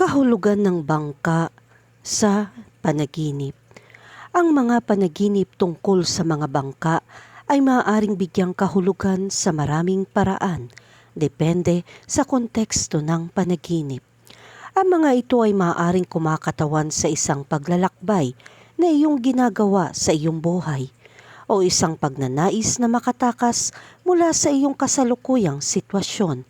Kahulugan ng bangka sa panaginip. Ang mga panaginip tungkol sa mga bangka ay maaaring bigyang kahulugan sa maraming paraan, depende sa konteksto ng panaginip. Ang mga ito ay maaaring kumakatawan sa isang paglalakbay na iyong ginagawa sa iyong buhay o isang pagnanais na makatakas mula sa iyong kasalukuyang sitwasyon.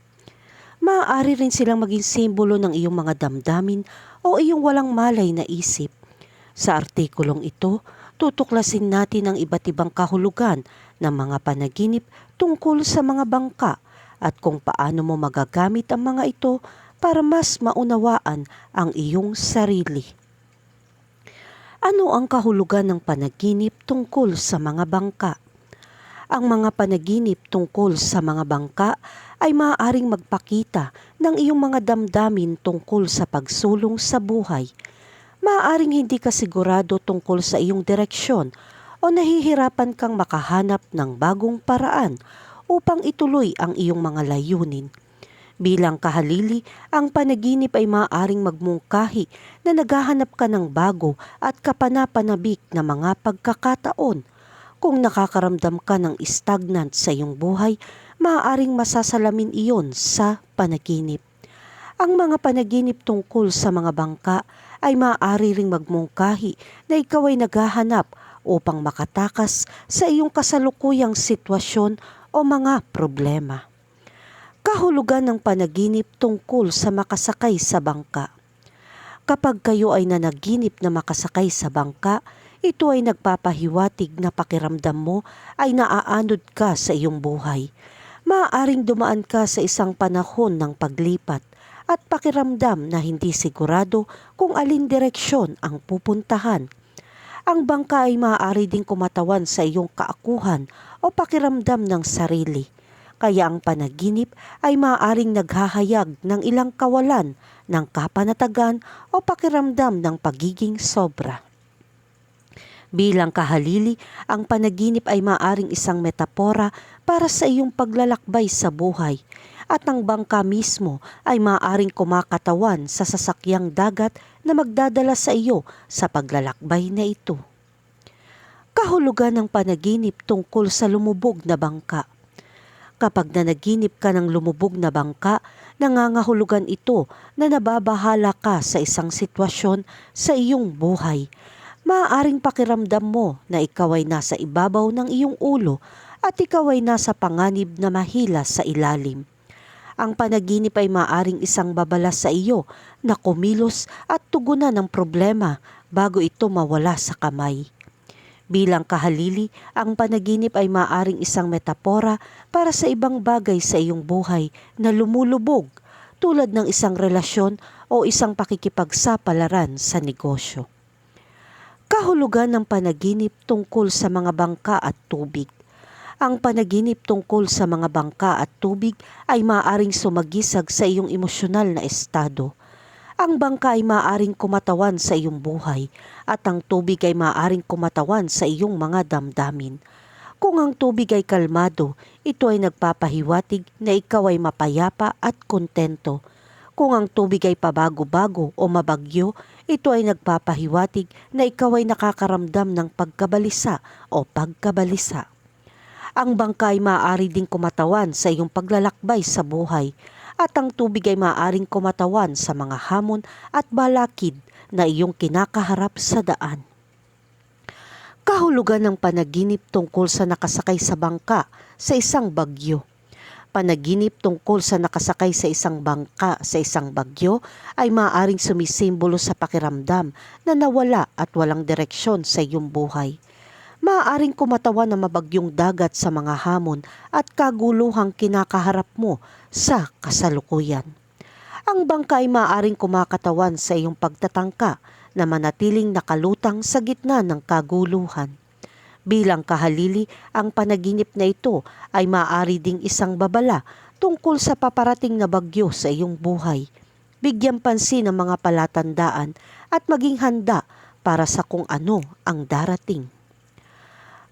Maaari rin silang maging simbolo ng iyong mga damdamin o iyong walang malay na isip. Sa artikulong ito, tutuklasin natin ang iba't ibang kahulugan ng mga panaginip tungkol sa mga bangka at kung paano mo magagamit ang mga ito para mas maunawaan ang iyong sarili. Ano ang kahulugan ng panaginip tungkol sa mga bangka? Ang mga panaginip tungkol sa mga bangka ay maaaring magpakita ng iyong mga damdamin tungkol sa pagsulong sa buhay. Maaaring hindi ka sigurado tungkol sa iyong direksyon o nahihirapan kang makahanap ng bagong paraan upang ituloy ang iyong mga layunin. Bilang kahalili, ang panaginip ay maaaring magmungkahi na naghahanap ka ng bago at kapanapanabik na mga pagkakataon. Kung nakakaramdam ka ng stagnant sa iyong buhay, maaaring masasalamin iyon sa panaginip. Ang mga panaginip tungkol sa mga bangka ay maaari ring magmungkahi na ikaw ay naghahanap upang makatakas sa iyong kasalukuyang sitwasyon o mga problema kahulugan ng panaginip tungkol sa makasakay sa bangka. Kapag kayo ay nanaginip na makasakay sa bangka, ito ay nagpapahiwatig na pakiramdam mo ay naaanod ka sa iyong buhay. Maaaring dumaan ka sa isang panahon ng paglipat at pakiramdam na hindi sigurado kung alin direksyon ang pupuntahan. Ang bangka ay maaari ding kumatawan sa iyong kaakuhan o pakiramdam ng sarili kaya ang panaginip ay maaaring naghahayag ng ilang kawalan ng kapanatagan o pakiramdam ng pagiging sobra. Bilang kahalili, ang panaginip ay maaaring isang metapora para sa iyong paglalakbay sa buhay at ang bangka mismo ay maaaring kumakatawan sa sasakyang dagat na magdadala sa iyo sa paglalakbay na ito. Kahulugan ng panaginip tungkol sa lumubog na bangka – Kapag nanaginip ka ng lumubog na bangka, nangangahulugan ito na nababahala ka sa isang sitwasyon sa iyong buhay. Maaaring pakiramdam mo na ikaw ay nasa ibabaw ng iyong ulo at ikaw ay nasa panganib na mahila sa ilalim. Ang panaginip ay maaring isang babala sa iyo na kumilos at tugunan ng problema bago ito mawala sa kamay. Bilang kahalili, ang panaginip ay maaring isang metapora para sa ibang bagay sa iyong buhay na lumulubog tulad ng isang relasyon o isang pakikipagsapalaran sa negosyo. Kahulugan ng panaginip tungkol sa mga bangka at tubig. Ang panaginip tungkol sa mga bangka at tubig ay maaaring sumagisag sa iyong emosyonal na estado ang bangka ay maaaring kumatawan sa iyong buhay at ang tubig ay maaaring kumatawan sa iyong mga damdamin. Kung ang tubig ay kalmado, ito ay nagpapahiwatig na ikaw ay mapayapa at kontento. Kung ang tubig ay pabago-bago o mabagyo, ito ay nagpapahiwatig na ikaw ay nakakaramdam ng pagkabalisa o pagkabalisa. Ang bangka ay maaari ding kumatawan sa iyong paglalakbay sa buhay at ang tubig ay maaaring kumatawan sa mga hamon at balakid na iyong kinakaharap sa daan. Kahulugan ng panaginip tungkol sa nakasakay sa bangka sa isang bagyo. Panaginip tungkol sa nakasakay sa isang bangka sa isang bagyo ay maaaring sumisimbolo sa pakiramdam na nawala at walang direksyon sa iyong buhay maaaring kumatawan na mabagyong dagat sa mga hamon at kaguluhang kinakaharap mo sa kasalukuyan. Ang bangka ay maaaring kumakatawan sa iyong pagtatangka na manatiling nakalutang sa gitna ng kaguluhan. Bilang kahalili, ang panaginip na ito ay maaari ding isang babala tungkol sa paparating na bagyo sa iyong buhay. Bigyan pansin ang mga palatandaan at maging handa para sa kung ano ang darating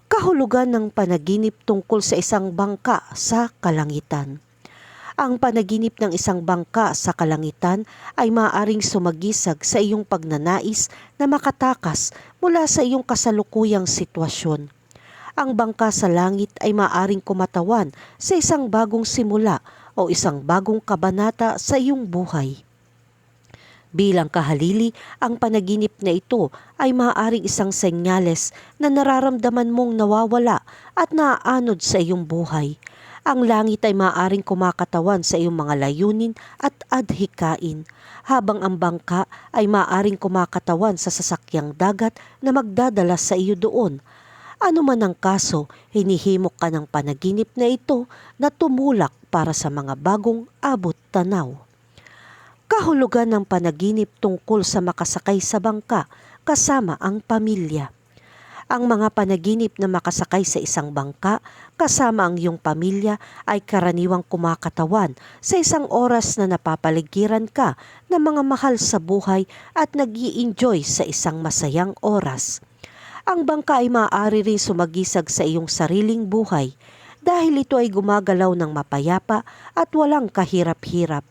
kahulugan ng panaginip tungkol sa isang bangka sa kalangitan. Ang panaginip ng isang bangka sa kalangitan ay maaaring sumagisag sa iyong pagnanais na makatakas mula sa iyong kasalukuyang sitwasyon. Ang bangka sa langit ay maaaring kumatawan sa isang bagong simula o isang bagong kabanata sa iyong buhay. Bilang kahalili, ang panaginip na ito ay maaaring isang senyales na nararamdaman mong nawawala at naaanod sa iyong buhay. Ang langit ay maaaring kumakatawan sa iyong mga layunin at adhikain, habang ang bangka ay maaaring kumakatawan sa sasakyang dagat na magdadala sa iyo doon. Ano man ang kaso, hinihimok ka ng panaginip na ito na tumulak para sa mga bagong abot tanaw. Kahulugan ng panaginip tungkol sa makasakay sa bangka kasama ang pamilya. Ang mga panaginip na makasakay sa isang bangka kasama ang iyong pamilya ay karaniwang kumakatawan sa isang oras na napapaligiran ka ng mga mahal sa buhay at nag enjoy sa isang masayang oras. Ang bangka ay maaari rin sumagisag sa iyong sariling buhay dahil ito ay gumagalaw ng mapayapa at walang kahirap-hirap.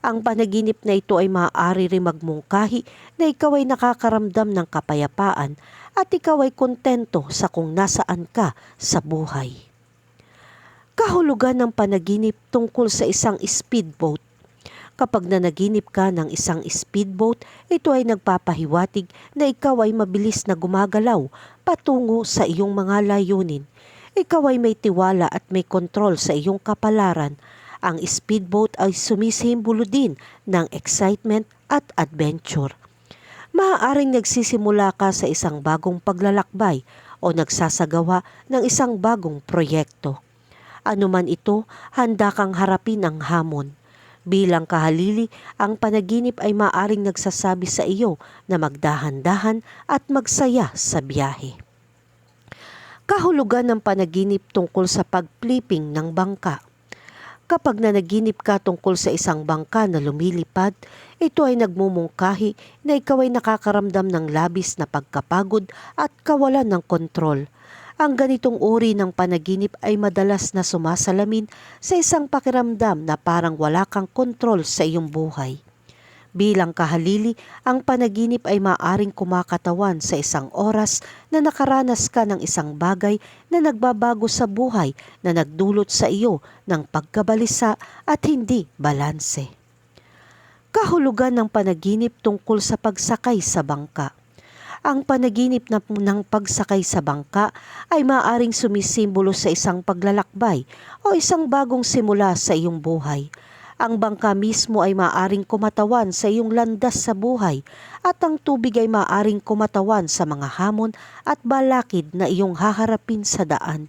Ang panaginip na ito ay maaari rin magmungkahi na ikaw ay nakakaramdam ng kapayapaan at ikaw ay kontento sa kung nasaan ka sa buhay. Kahulugan ng panaginip tungkol sa isang speedboat. Kapag nanaginip ka ng isang speedboat, ito ay nagpapahiwatig na ikaw ay mabilis na gumagalaw patungo sa iyong mga layunin. Ikaw ay may tiwala at may kontrol sa iyong kapalaran ang speedboat ay sumisimbolo din ng excitement at adventure. Maaaring nagsisimula ka sa isang bagong paglalakbay o nagsasagawa ng isang bagong proyekto. Ano man ito, handa kang harapin ang hamon. Bilang kahalili, ang panaginip ay maaring nagsasabi sa iyo na magdahan-dahan at magsaya sa biyahe. Kahulugan ng panaginip tungkol sa pagflipping ng bangka. Kapag nanaginip ka tungkol sa isang bangka na lumilipad, ito ay nagmumungkahi na ikaw ay nakakaramdam ng labis na pagkapagod at kawalan ng kontrol. Ang ganitong uri ng panaginip ay madalas na sumasalamin sa isang pakiramdam na parang wala kang kontrol sa iyong buhay. Bilang kahalili, ang panaginip ay maaring kumakatawan sa isang oras na nakaranas ka ng isang bagay na nagbabago sa buhay na nagdulot sa iyo ng pagkabalisa at hindi balanse. Kahulugan ng panaginip tungkol sa pagsakay sa bangka. Ang panaginip na ng pagsakay sa bangka ay maaring sumisimbolo sa isang paglalakbay o isang bagong simula sa iyong buhay – ang bangka mismo ay maaring kumatawan sa iyong landas sa buhay at ang tubig ay maaring kumatawan sa mga hamon at balakid na iyong haharapin sa daan.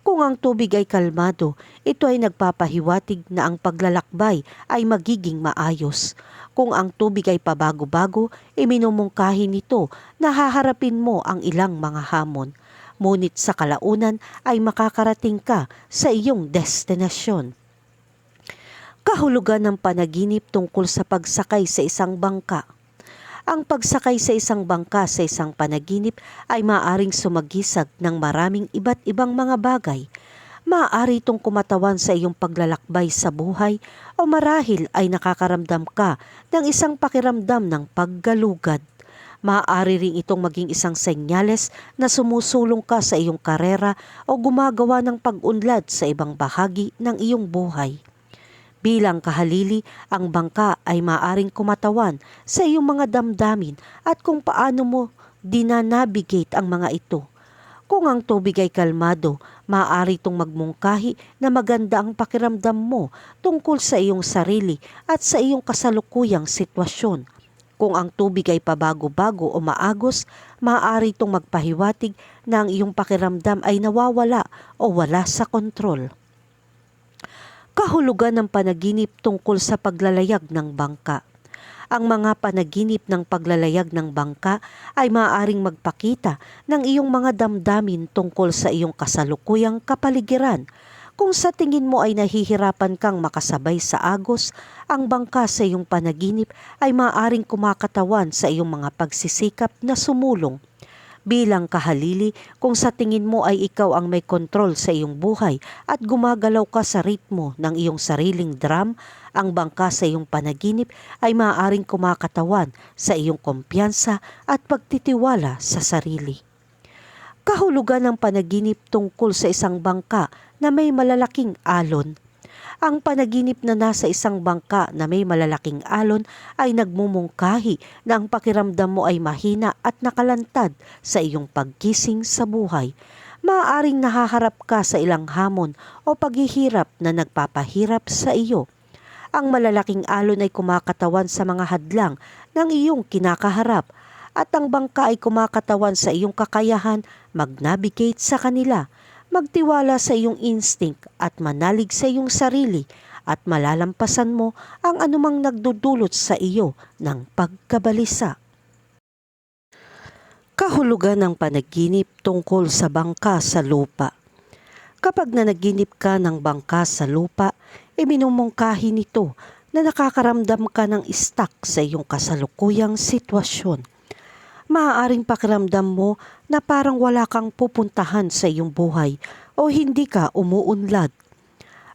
Kung ang tubig ay kalmado, ito ay nagpapahiwatig na ang paglalakbay ay magiging maayos. Kung ang tubig ay pabago-bago, iminumungkahi nito na haharapin mo ang ilang mga hamon. Ngunit sa kalaunan ay makakarating ka sa iyong destinasyon kahulugan ng panaginip tungkol sa pagsakay sa isang bangka. Ang pagsakay sa isang bangka sa isang panaginip ay maaaring sumagisag ng maraming iba't ibang mga bagay. Maaari itong kumatawan sa iyong paglalakbay sa buhay o marahil ay nakakaramdam ka ng isang pakiramdam ng paggalugad. Maaari rin itong maging isang senyales na sumusulong ka sa iyong karera o gumagawa ng pag-unlad sa ibang bahagi ng iyong buhay. Bilang kahalili, ang bangka ay maaring kumatawan sa iyong mga damdamin at kung paano mo dinanavigate ang mga ito. Kung ang tubig ay kalmado, maaari itong magmungkahi na maganda ang pakiramdam mo tungkol sa iyong sarili at sa iyong kasalukuyang sitwasyon. Kung ang tubig ay pabago-bago o maagos, maaari itong magpahiwatig na ang iyong pakiramdam ay nawawala o wala sa kontrol kahulugan ng panaginip tungkol sa paglalayag ng bangka. Ang mga panaginip ng paglalayag ng bangka ay maaaring magpakita ng iyong mga damdamin tungkol sa iyong kasalukuyang kapaligiran. Kung sa tingin mo ay nahihirapan kang makasabay sa agos, ang bangka sa iyong panaginip ay maaaring kumakatawan sa iyong mga pagsisikap na sumulong Bilang kahalili, kung sa tingin mo ay ikaw ang may kontrol sa iyong buhay at gumagalaw ka sa ritmo ng iyong sariling drum, ang bangka sa iyong panaginip ay maaaring kumakatawan sa iyong kumpiyansa at pagtitiwala sa sarili. Kahulugan ng panaginip tungkol sa isang bangka na may malalaking alon ang panaginip na nasa isang bangka na may malalaking alon ay nagmumungkahi na ang pakiramdam mo ay mahina at nakalantad sa iyong pagkising sa buhay. Maaaring nahaharap ka sa ilang hamon o paghihirap na nagpapahirap sa iyo. Ang malalaking alon ay kumakatawan sa mga hadlang ng iyong kinakaharap at ang bangka ay kumakatawan sa iyong kakayahan mag-navigate sa kanila magtiwala sa iyong instinct at manalig sa iyong sarili at malalampasan mo ang anumang nagdudulot sa iyo ng pagkabalisa. Kahulugan ng panaginip tungkol sa bangka sa lupa. Kapag nanaginip ka ng bangka sa lupa, iminumungkahi nito na nakakaramdam ka ng stuck sa iyong kasalukuyang sitwasyon maaaring pakiramdam mo na parang wala kang pupuntahan sa iyong buhay o hindi ka umuunlad.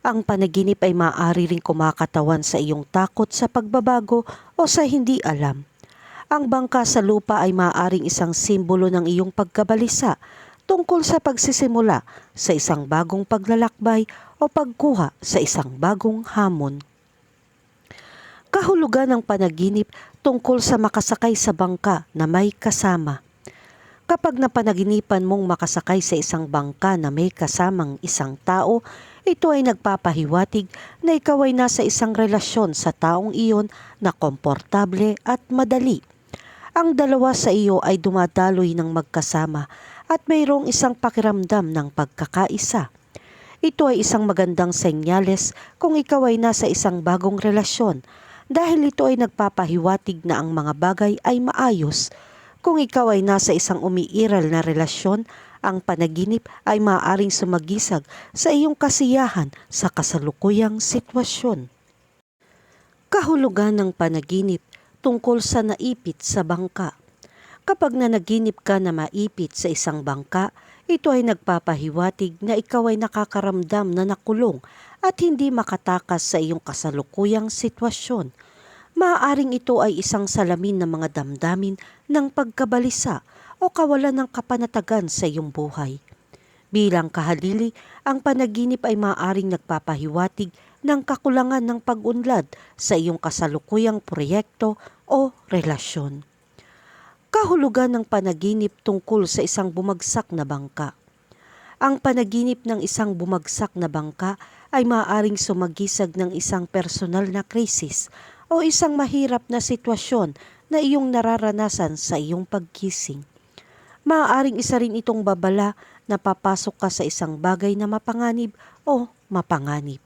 Ang panaginip ay maaari ring kumakatawan sa iyong takot sa pagbabago o sa hindi alam. Ang bangka sa lupa ay maaaring isang simbolo ng iyong pagkabalisa tungkol sa pagsisimula sa isang bagong paglalakbay o pagkuha sa isang bagong hamon. Kahulugan ng panaginip tungkol sa makasakay sa bangka na may kasama. Kapag napanaginipan mong makasakay sa isang bangka na may kasamang isang tao, ito ay nagpapahiwatig na ikaw ay nasa isang relasyon sa taong iyon na komportable at madali. Ang dalawa sa iyo ay dumadaloy ng magkasama at mayroong isang pakiramdam ng pagkakaisa. Ito ay isang magandang senyales kung ikaw ay nasa isang bagong relasyon dahil ito ay nagpapahiwatig na ang mga bagay ay maayos. Kung ikaw ay nasa isang umiiral na relasyon, ang panaginip ay maaaring sumagisag sa iyong kasiyahan sa kasalukuyang sitwasyon. Kahulugan ng panaginip tungkol sa naipit sa bangka. Kapag nanaginip ka na maipit sa isang bangka, ito ay nagpapahiwatig na ikaw ay nakakaramdam na nakulong at hindi makatakas sa iyong kasalukuyang sitwasyon. Maaaring ito ay isang salamin ng mga damdamin ng pagkabalisa o kawalan ng kapanatagan sa iyong buhay. Bilang kahalili, ang panaginip ay maaaring nagpapahiwatig ng kakulangan ng pag-unlad sa iyong kasalukuyang proyekto o relasyon kahulugan ng panaginip tungkol sa isang bumagsak na bangka. Ang panaginip ng isang bumagsak na bangka ay maaaring sumagisag ng isang personal na krisis o isang mahirap na sitwasyon na iyong nararanasan sa iyong pagkising. Maaaring isa rin itong babala na papasok ka sa isang bagay na mapanganib o mapanganib.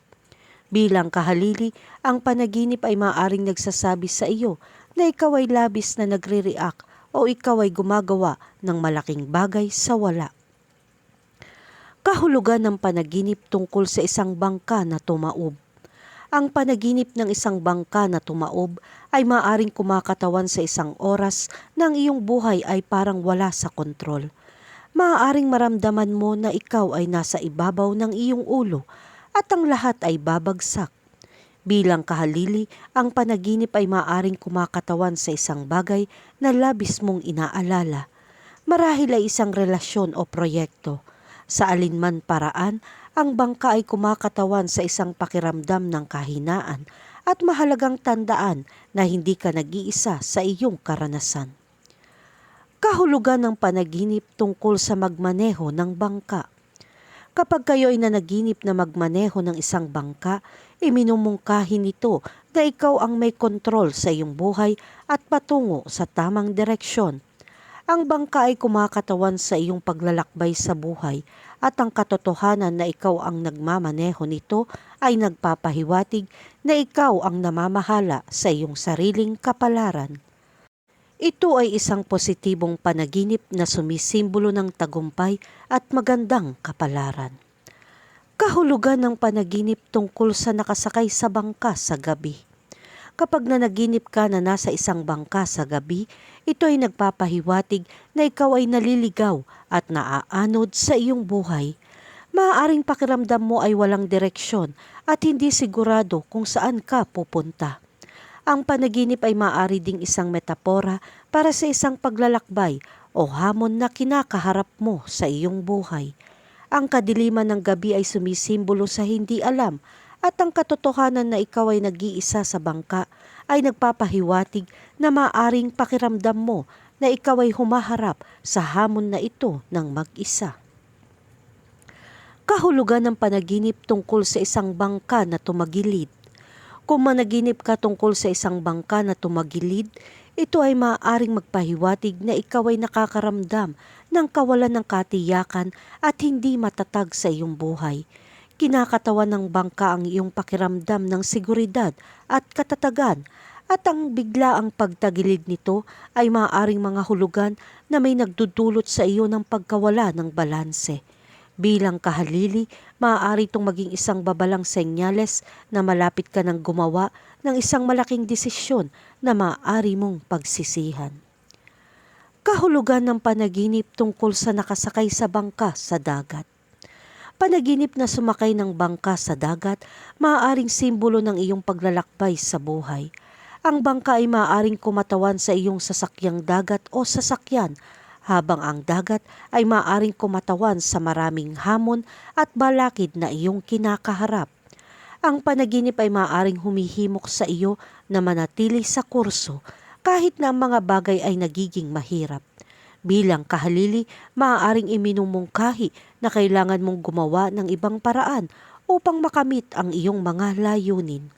Bilang kahalili, ang panaginip ay maaaring nagsasabi sa iyo na ikaw ay labis na nagre-react o ikaw ay gumagawa ng malaking bagay sa wala. Kahulugan ng panaginip tungkol sa isang bangka na tumaob. Ang panaginip ng isang bangka na tumaob ay maaring kumakatawan sa isang oras nang iyong buhay ay parang wala sa kontrol. Maaaring maramdaman mo na ikaw ay nasa ibabaw ng iyong ulo at ang lahat ay babagsak. Bilang kahalili, ang panaginip ay maaring kumakatawan sa isang bagay na labis mong inaalala. Marahil ay isang relasyon o proyekto. Sa alinman paraan, ang bangka ay kumakatawan sa isang pakiramdam ng kahinaan at mahalagang tandaan na hindi ka nag-iisa sa iyong karanasan. Kahulugan ng panaginip tungkol sa magmaneho ng bangka. Kapag kayo ay nanaginip na magmaneho ng isang bangka, iminumungkahi nito na ikaw ang may kontrol sa iyong buhay at patungo sa tamang direksyon. Ang bangka ay kumakatawan sa iyong paglalakbay sa buhay at ang katotohanan na ikaw ang nagmamaneho nito ay nagpapahiwatig na ikaw ang namamahala sa iyong sariling kapalaran. Ito ay isang positibong panaginip na sumisimbolo ng tagumpay at magandang kapalaran kahulugan ng panaginip tungkol sa nakasakay sa bangka sa gabi. Kapag nanaginip ka na nasa isang bangka sa gabi, ito ay nagpapahiwatig na ikaw ay naliligaw at naaanod sa iyong buhay. Maaaring pakiramdam mo ay walang direksyon at hindi sigurado kung saan ka pupunta. Ang panaginip ay maaari ding isang metapora para sa isang paglalakbay o hamon na kinakaharap mo sa iyong buhay. Ang kadiliman ng gabi ay sumisimbolo sa hindi alam at ang katotohanan na ikaw ay nag-iisa sa bangka ay nagpapahiwatig na maaring pakiramdam mo na ikaw ay humaharap sa hamon na ito ng mag-isa. Kahulugan ng panaginip tungkol sa isang bangka na tumagilid. Kung managinip ka tungkol sa isang bangka na tumagilid, ito ay maaaring magpahiwatig na ikaw ay nakakaramdam ng kawalan ng katiyakan at hindi matatag sa iyong buhay. Kinakatawan ng bangka ang iyong pakiramdam ng seguridad at katatagan at ang biglaang pagtagilid nito ay maaaring mga hulugan na may nagdudulot sa iyo ng pagkawala ng balanse. Bilang kahalili, maaari itong maging isang babalang senyales na malapit ka ng gumawa ng isang malaking desisyon na maaari mong pagsisihan. Kahulugan ng panaginip tungkol sa nakasakay sa bangka sa dagat. Panaginip na sumakay ng bangka sa dagat, maaaring simbolo ng iyong paglalakbay sa buhay. Ang bangka ay maaaring kumatawan sa iyong sasakyang dagat o sasakyan habang ang dagat ay maaring kumatawan sa maraming hamon at balakid na iyong kinakaharap. Ang panaginip ay maaring humihimok sa iyo na manatili sa kurso kahit na ang mga bagay ay nagiging mahirap. Bilang kahalili, maaaring iminumungkahi na kailangan mong gumawa ng ibang paraan upang makamit ang iyong mga layunin.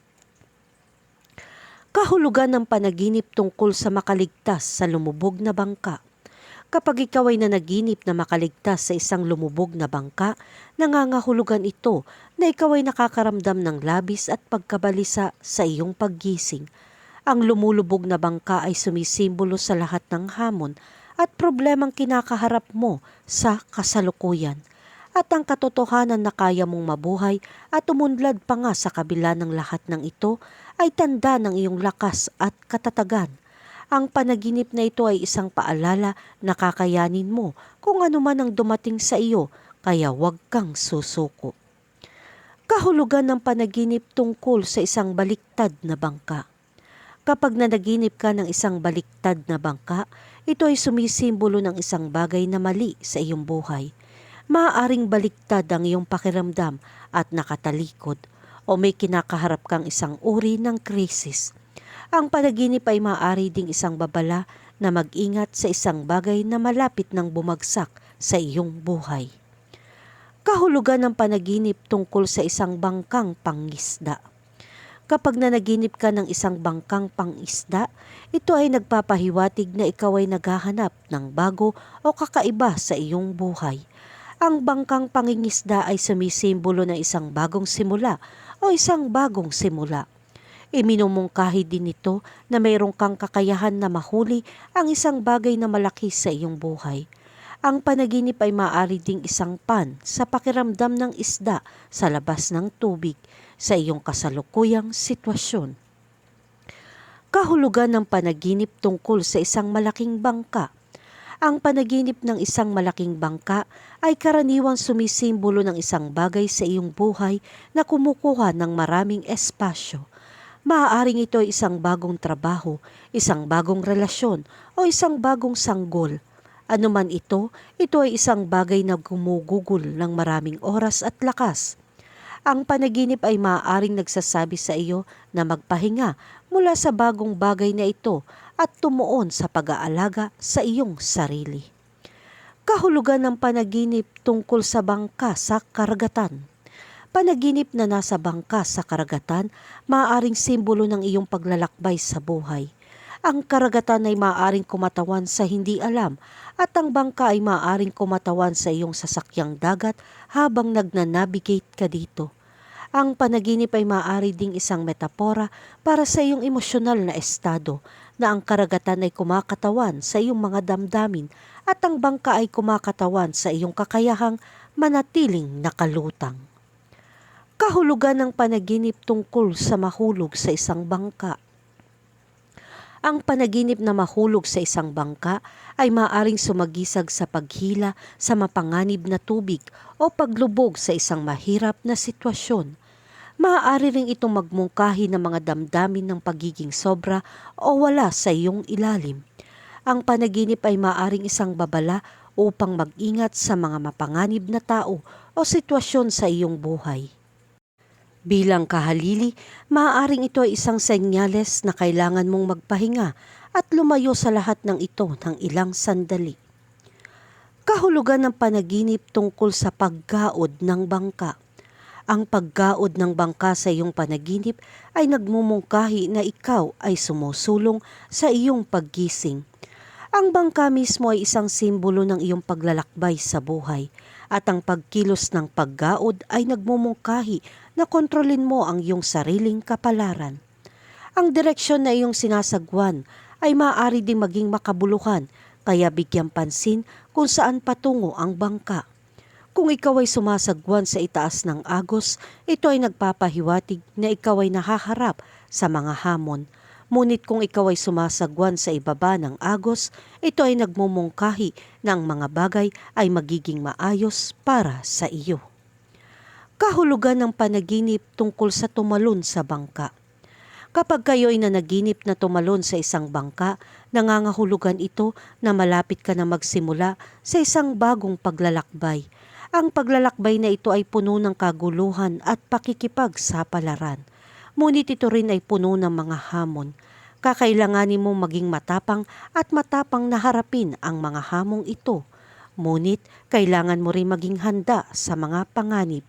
Kahulugan ng panaginip tungkol sa makaligtas sa lumubog na bangka. Kapag ikaw ay nanaginip na makaligtas sa isang lumubog na bangka, nangangahulugan ito na ikaw ay nakakaramdam ng labis at pagkabalisa sa iyong paggising. Ang lumulubog na bangka ay sumisimbolo sa lahat ng hamon at problemang kinakaharap mo sa kasalukuyan. At ang katotohanan na kaya mong mabuhay at umunlad pa nga sa kabila ng lahat ng ito ay tanda ng iyong lakas at katatagan. Ang panaginip na ito ay isang paalala na kakayanin mo kung ano man ang dumating sa iyo, kaya huwag kang susuko. Kahulugan ng panaginip tungkol sa isang baliktad na bangka. Kapag nanaginip ka ng isang baliktad na bangka, ito ay sumisimbolo ng isang bagay na mali sa iyong buhay. Maaaring baliktad ang iyong pakiramdam at nakatalikod o may kinakaharap kang isang uri ng krisis. Ang panaginip ay maaari ding isang babala na mag-ingat sa isang bagay na malapit ng bumagsak sa iyong buhay. Kahulugan ng panaginip tungkol sa isang bangkang pangisda. Kapag nanaginip ka ng isang bangkang pangisda, ito ay nagpapahiwatig na ikaw ay naghahanap ng bago o kakaiba sa iyong buhay. Ang bangkang pangingisda ay sumisimbolo ng isang bagong simula o isang bagong simula. Iminumungkahi din ito na mayroong kang kakayahan na mahuli ang isang bagay na malaki sa iyong buhay. Ang panaginip ay maaari ding isang pan sa pakiramdam ng isda sa labas ng tubig sa iyong kasalukuyang sitwasyon. Kahulugan ng panaginip tungkol sa isang malaking bangka. Ang panaginip ng isang malaking bangka ay karaniwang sumisimbolo ng isang bagay sa iyong buhay na kumukuha ng maraming espasyo Maaaring ito ay isang bagong trabaho, isang bagong relasyon, o isang bagong sanggol. Ano man ito, ito ay isang bagay na gumugugol ng maraming oras at lakas. Ang panaginip ay maaaring nagsasabi sa iyo na magpahinga mula sa bagong bagay na ito at tumuon sa pag-aalaga sa iyong sarili. Kahulugan ng panaginip tungkol sa bangka sa karagatan. Panaginip na nasa bangka sa karagatan, maaaring simbolo ng iyong paglalakbay sa buhay. Ang karagatan ay maaaring kumatawan sa hindi alam at ang bangka ay maaaring kumatawan sa iyong sasakyang dagat habang nagnanavigate ka dito. Ang panaginip ay maaari ding isang metapora para sa iyong emosyonal na estado na ang karagatan ay kumakatawan sa iyong mga damdamin at ang bangka ay kumakatawan sa iyong kakayahang manatiling nakalutang kahulugan ng panaginip tungkol sa mahulog sa isang bangka. Ang panaginip na mahulog sa isang bangka ay maaring sumagisag sa paghila sa mapanganib na tubig o paglubog sa isang mahirap na sitwasyon. Maaari ring itong magmungkahi ng mga damdamin ng pagiging sobra o wala sa iyong ilalim. Ang panaginip ay maaring isang babala upang mag-ingat sa mga mapanganib na tao o sitwasyon sa iyong buhay. Bilang kahalili, maaaring ito ay isang senyales na kailangan mong magpahinga at lumayo sa lahat ng ito ng ilang sandali. Kahulugan ng panaginip tungkol sa paggaod ng bangka. Ang paggaod ng bangka sa iyong panaginip ay nagmumungkahi na ikaw ay sumusulong sa iyong paggising. Ang bangka mismo ay isang simbolo ng iyong paglalakbay sa buhay at ang pagkilos ng paggaod ay nagmumungkahi na kontrolin mo ang iyong sariling kapalaran. Ang direksyon na iyong sinasagwan ay maaari ding maging makabuluhan kaya bigyan pansin kung saan patungo ang bangka. Kung ikaw ay sumasagwan sa itaas ng agos, ito ay nagpapahiwatig na ikaw ay nahaharap sa mga hamon. Ngunit kung ikaw ay sumasagwan sa ibaba ng agos, ito ay nagmumungkahi na ang mga bagay ay magiging maayos para sa iyo. Kahulugan ng panaginip tungkol sa tumalon sa bangka. Kapag kayo ay nanaginip na tumalon sa isang bangka, nangangahulugan ito na malapit ka na magsimula sa isang bagong paglalakbay. Ang paglalakbay na ito ay puno ng kaguluhan at pakikipagsapalaran. Ngunit ito rin ay puno ng mga hamon. Kakailanganin mong maging matapang at matapang na harapin ang mga hamong ito. Ngunit kailangan mo rin maging handa sa mga panganib.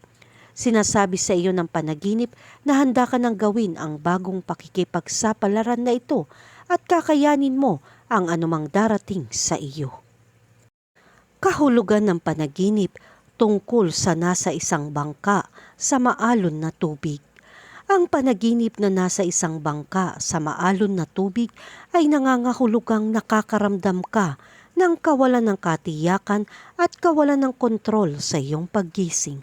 Sinasabi sa iyo ng panaginip na handa ka nang gawin ang bagong pakikipagsapalaran na ito at kakayanin mo ang anumang darating sa iyo. Kahulugan ng panaginip tungkol sa nasa isang bangka sa maalon na tubig. Ang panaginip na nasa isang bangka sa maalon na tubig ay nangangahulugang nakakaramdam ka ng kawalan ng katiyakan at kawalan ng kontrol sa iyong paggising.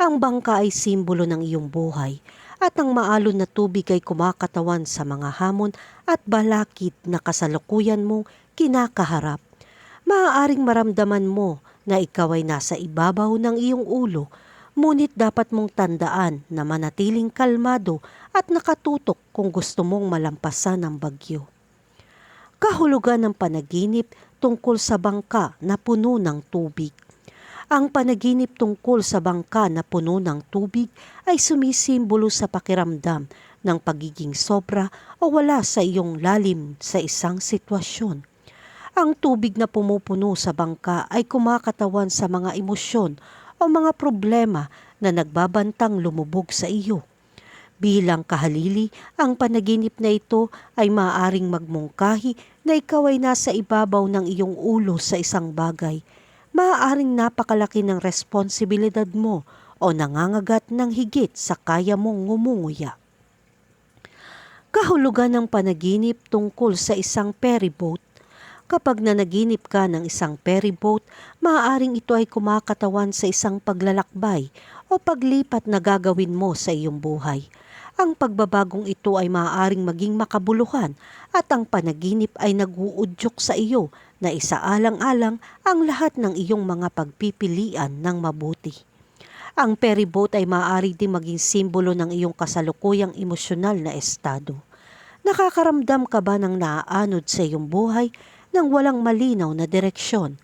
Ang bangka ay simbolo ng iyong buhay at ang maalon na tubig ay kumakatawan sa mga hamon at balakid na kasalukuyan mong kinakaharap. Maaaring maramdaman mo na ikaw ay nasa ibabaw ng iyong ulo, ngunit dapat mong tandaan na manatiling kalmado at nakatutok kung gusto mong malampasan ang bagyo. Kahulugan ng panaginip tungkol sa bangka na puno ng tubig. Ang panaginip tungkol sa bangka na puno ng tubig ay sumisimbolo sa pakiramdam ng pagiging sobra o wala sa iyong lalim sa isang sitwasyon. Ang tubig na pumupuno sa bangka ay kumakatawan sa mga emosyon o mga problema na nagbabantang lumubog sa iyo. Bilang kahalili, ang panaginip na ito ay maaaring magmungkahi na ikaw ay nasa ibabaw ng iyong ulo sa isang bagay – maaaring napakalaki ng responsibilidad mo o nangangagat ng higit sa kaya mong ngumunguya. Kahulugan ng panaginip tungkol sa isang ferryboat. Kapag nanaginip ka ng isang ferryboat, maaaring ito ay kumakatawan sa isang paglalakbay o paglipat na gagawin mo sa iyong buhay. Ang pagbabagong ito ay maaaring maging makabuluhan at ang panaginip ay naguudyok sa iyo na isaalang-alang ang lahat ng iyong mga pagpipilian ng mabuti. Ang ferryboat ay maaari din maging simbolo ng iyong kasalukuyang emosyonal na estado. Nakakaramdam ka ba ng naaanod sa iyong buhay ng walang malinaw na direksyon?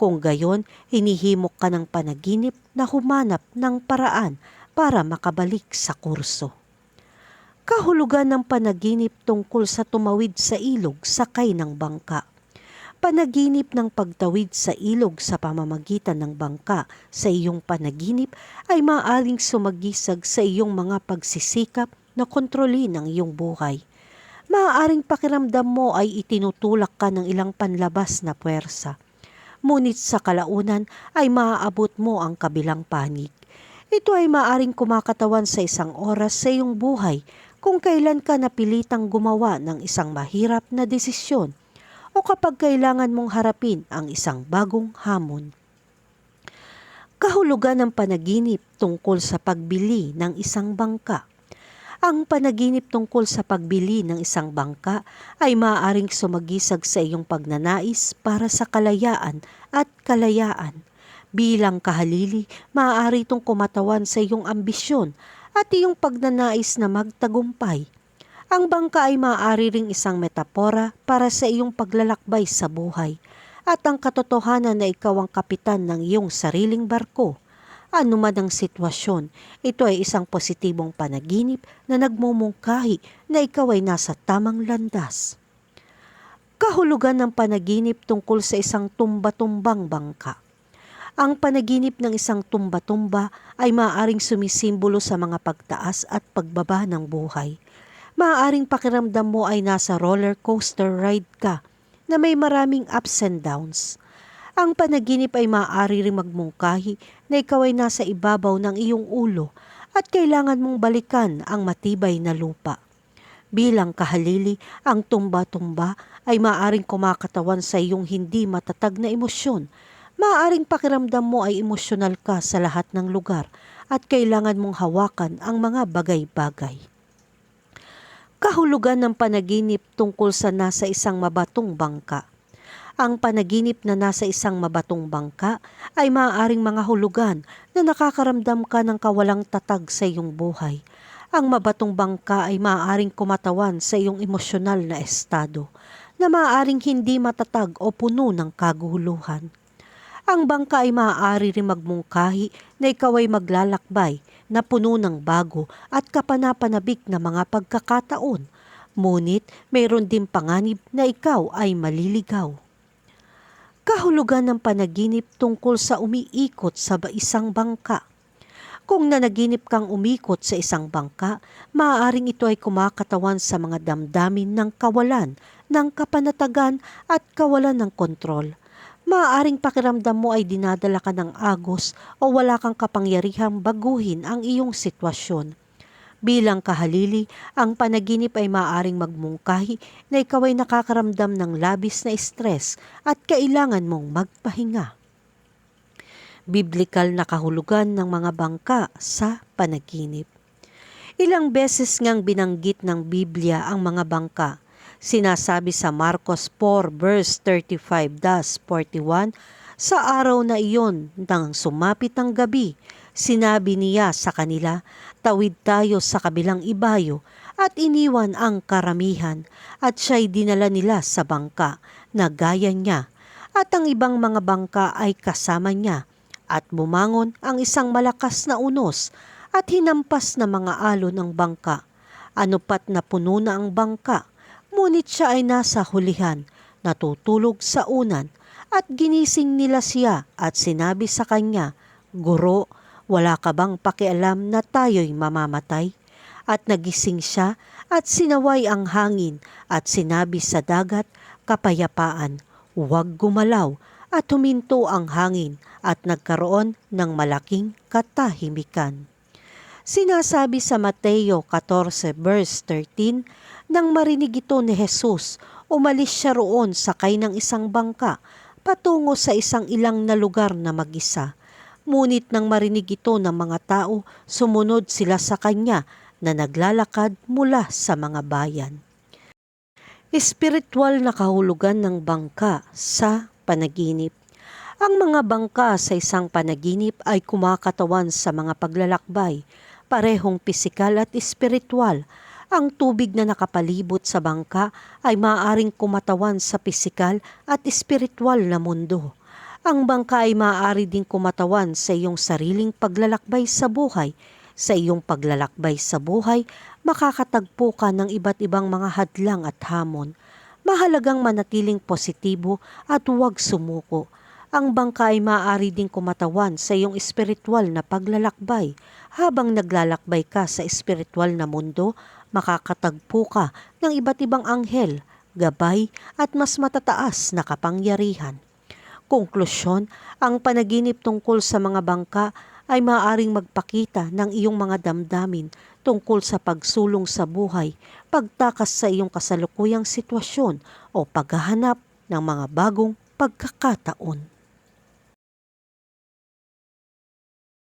Kung gayon, hinihimok ka ng panaginip na humanap ng paraan para makabalik sa kurso. Kahulugan ng panaginip tungkol sa tumawid sa ilog sakay ng bangka panaginip ng pagtawid sa ilog sa pamamagitan ng bangka sa iyong panaginip ay maaaring sumagisag sa iyong mga pagsisikap na kontrolin ang iyong buhay. Maaaring pakiramdam mo ay itinutulak ka ng ilang panlabas na puwersa. Ngunit sa kalaunan ay maaabot mo ang kabilang panig. Ito ay maaring kumakatawan sa isang oras sa iyong buhay kung kailan ka napilitang gumawa ng isang mahirap na desisyon o kapag kailangan mong harapin ang isang bagong hamon. Kahulugan ng panaginip tungkol sa pagbili ng isang bangka. Ang panaginip tungkol sa pagbili ng isang bangka ay maaaring sumagisag sa iyong pagnanais para sa kalayaan at kalayaan. Bilang kahalili, maaari itong kumatawan sa iyong ambisyon at iyong pagnanais na magtagumpay. Ang bangka ay maaari ring isang metapora para sa iyong paglalakbay sa buhay at ang katotohanan na ikaw ang kapitan ng iyong sariling barko. Ano man ang sitwasyon, ito ay isang positibong panaginip na nagmumungkahi na ikaw ay nasa tamang landas. Kahulugan ng panaginip tungkol sa isang tumba-tumbang bangka. Ang panaginip ng isang tumba-tumba ay maaaring sumisimbolo sa mga pagtaas at pagbaba ng buhay. Maaaring pakiramdam mo ay nasa roller coaster ride ka na may maraming ups and downs. Ang panaginip ay maaari ring magmungkahi na ikaw ay nasa ibabaw ng iyong ulo at kailangan mong balikan ang matibay na lupa. Bilang kahalili, ang tumba-tumba ay maaaring kumakatawan sa iyong hindi matatag na emosyon. Maaaring pakiramdam mo ay emosyonal ka sa lahat ng lugar at kailangan mong hawakan ang mga bagay-bagay. Kahulugan ng panaginip tungkol sa nasa isang mabatong bangka. Ang panaginip na nasa isang mabatong bangka ay maaaring mga hulugan na nakakaramdam ka ng kawalang tatag sa iyong buhay. Ang mabatong bangka ay maaaring kumatawan sa iyong emosyonal na estado na maaaring hindi matatag o puno ng kaguluhan. Ang bangka ay maaari rin magmungkahi na ikaw ay maglalakbay na puno ng bago at kapanapanabik na mga pagkakataon. Ngunit mayroon din panganib na ikaw ay maliligaw. Kahulugan ng panaginip tungkol sa umiikot sa isang bangka. Kung nanaginip kang umikot sa isang bangka, maaaring ito ay kumakatawan sa mga damdamin ng kawalan, ng kapanatagan at kawalan ng kontrol. Maaaring pakiramdam mo ay dinadala ka ng agos o wala kang kapangyarihang baguhin ang iyong sitwasyon. Bilang kahalili, ang panaginip ay maaaring magmungkahi na ikaw ay nakakaramdam ng labis na stress at kailangan mong magpahinga. Biblikal na kahulugan ng mga bangka sa panaginip. Ilang beses ngang binanggit ng Biblia ang mga bangka. Sinasabi sa Marcos 4 verse 35-41, Sa araw na iyon, nang sumapit ang gabi, sinabi niya sa kanila, Tawid tayo sa kabilang ibayo at iniwan ang karamihan at siya'y dinala nila sa bangka na gaya niya at ang ibang mga bangka ay kasama niya at bumangon ang isang malakas na unos at hinampas na mga alon ng bangka. Ano pat na puno na ang bangka, ngunit siya ay nasa hulihan, natutulog sa unan, at ginising nila siya at sinabi sa kanya, Guro, wala ka bang pakialam na tayo'y mamamatay? At nagising siya at sinaway ang hangin at sinabi sa dagat, kapayapaan, huwag gumalaw at huminto ang hangin at nagkaroon ng malaking katahimikan. Sinasabi sa Mateo 14 verse 13, nang marinig ito ni Jesus, umalis siya roon sakay ng isang bangka patungo sa isang ilang na lugar na mag-isa. Ngunit nang marinig ito ng mga tao, sumunod sila sa kanya na naglalakad mula sa mga bayan. Espiritual na kahulugan ng bangka sa panaginip. Ang mga bangka sa isang panaginip ay kumakatawan sa mga paglalakbay, parehong pisikal at espiritual. Ang tubig na nakapalibot sa bangka ay maaaring kumatawan sa pisikal at espiritual na mundo. Ang bangka ay maaari ding kumatawan sa iyong sariling paglalakbay sa buhay. Sa iyong paglalakbay sa buhay, makakatagpo ka ng iba't ibang mga hadlang at hamon. Mahalagang manatiling positibo at huwag sumuko. Ang bangka ay maaari ding kumatawan sa iyong espiritual na paglalakbay. Habang naglalakbay ka sa espiritual na mundo, makakatagpo ka ng iba't ibang anghel, gabay at mas matataas na kapangyarihan. Konklusyon, ang panaginip tungkol sa mga bangka ay maaaring magpakita ng iyong mga damdamin tungkol sa pagsulong sa buhay, pagtakas sa iyong kasalukuyang sitwasyon o paghahanap ng mga bagong pagkakataon.